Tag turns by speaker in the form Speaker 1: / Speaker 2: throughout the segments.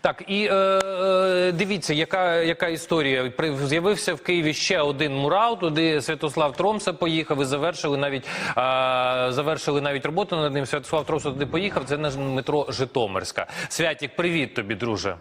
Speaker 1: Так, і е, е, дивіться, яка, яка історія. З'явився в Києві ще один мурал. Туди Святослав Тромса поїхав і завершили навіть е, завершили навіть роботу над ним. Святослав Тромса туди поїхав. Це на метро Житомирська. Святік, привіт тобі, друже.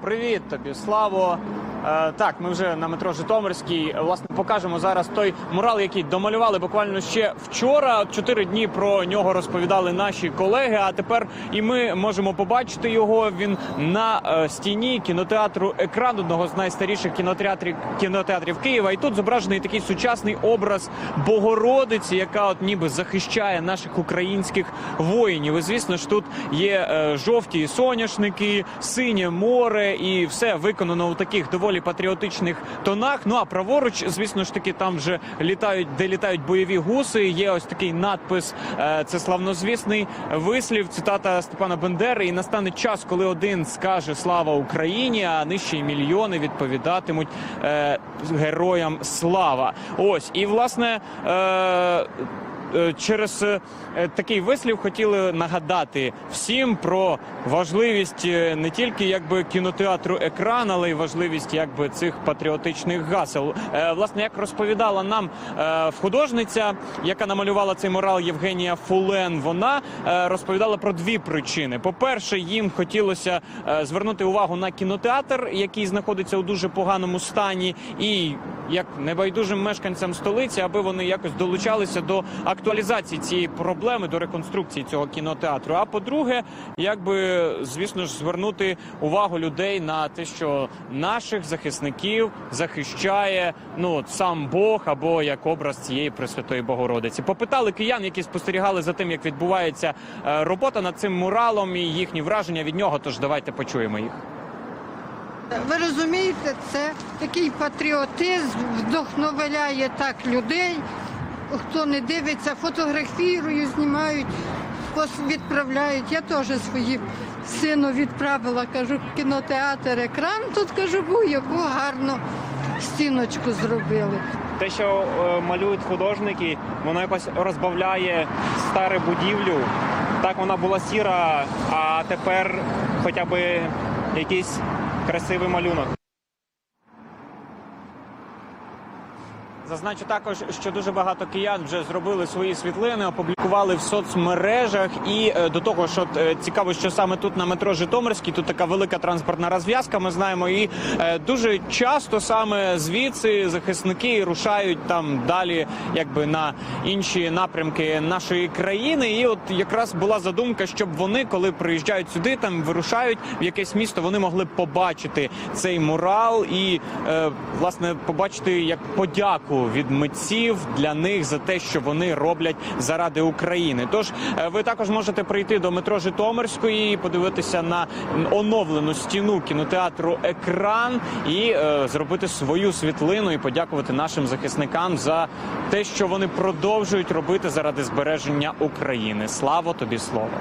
Speaker 2: Привіт тобі, Славо. Е, так, ми вже на метро Житомирській. Власне, покажемо зараз той мурал, який домалювали буквально ще вчора. Чотири дні про нього розповідали наші колеги. А тепер і ми можемо побачити його. Він на е, стіні кінотеатру екран одного з найстаріших кінотеатрів кінотеатрів Києва. І тут зображений такий сучасний образ Богородиці, яка от ніби захищає наших українських воїнів. І звісно ж, тут є е, жовті соняшники, синє море, і все виконано у таких доволі патріотичних тонах. Ну а праворуч, звісно ж таки, там вже літають, де літають бойові гуси. Є ось такий надпис. е, Це славнозвісний вислів. Цитата Степана Бендери. І настане час, коли один скаже Слава Україні, а нижче мільйони відповідатимуть е, героям слава. Ось і власне. Е, Через е, такий вислів хотіли нагадати всім про важливість е, не тільки якби кінотеатру екран, але й важливість якби цих патріотичних гасел. Власне, як розповідала нам художниця, яка намалювала цей мурал Євгенія Фулен, вона розповідала про дві причини. По-перше, їм хотілося звернути увагу на кінотеатр, який знаходиться у дуже поганому стані, і як небайдужим мешканцям столиці, аби вони якось долучалися до актуалізації цієї проблеми, до реконструкції цього кінотеатру. А по-друге, якби звісно ж звернути увагу людей на те, що наших захисників захищає ну сам Бог або як образ цієї Пресвятої Богородиці. Попитали киян, які спостерігали за тим, як відбувається е, робота над цим муралом і їхні враження від нього. Тож давайте почуємо їх.
Speaker 3: Ви розумієте, це такий патріотизм вдохновляє так людей, хто не дивиться, фотографірують, знімають, відправляють. Я теж своїм сину відправила, кажу, кінотеатр екран. Тут кажу, бу, яку гарну стіночку зробили.
Speaker 2: те, що е, малюють художники, воно якось розбавляє стару будівлю. Так вона була сіра, а тепер хоча б якийсь красивий малюнок. Зазначу також, що дуже багато киян вже зробили свої світлини, опублікували в соцмережах. І е, до того, що е, цікаво, що саме тут на метро Житомирській, тут така велика транспортна розв'язка. Ми знаємо, і е, дуже часто саме звідси захисники рушають там далі, якби на інші напрямки нашої країни. І от якраз була задумка, щоб вони, коли приїжджають сюди, там вирушають в якесь місто, вони могли б побачити цей мурал і власне побачити як подяку від митців для них за те, що вони роблять заради України. Тож е, ви також можете прийти до метро Житомирської, подивитися на оновлену стіну кінотеатру Екран і е, зробити свою світлину і подякувати нашим захисникам за те, що вони продовжують робити заради збереження України. Слава тобі, слово!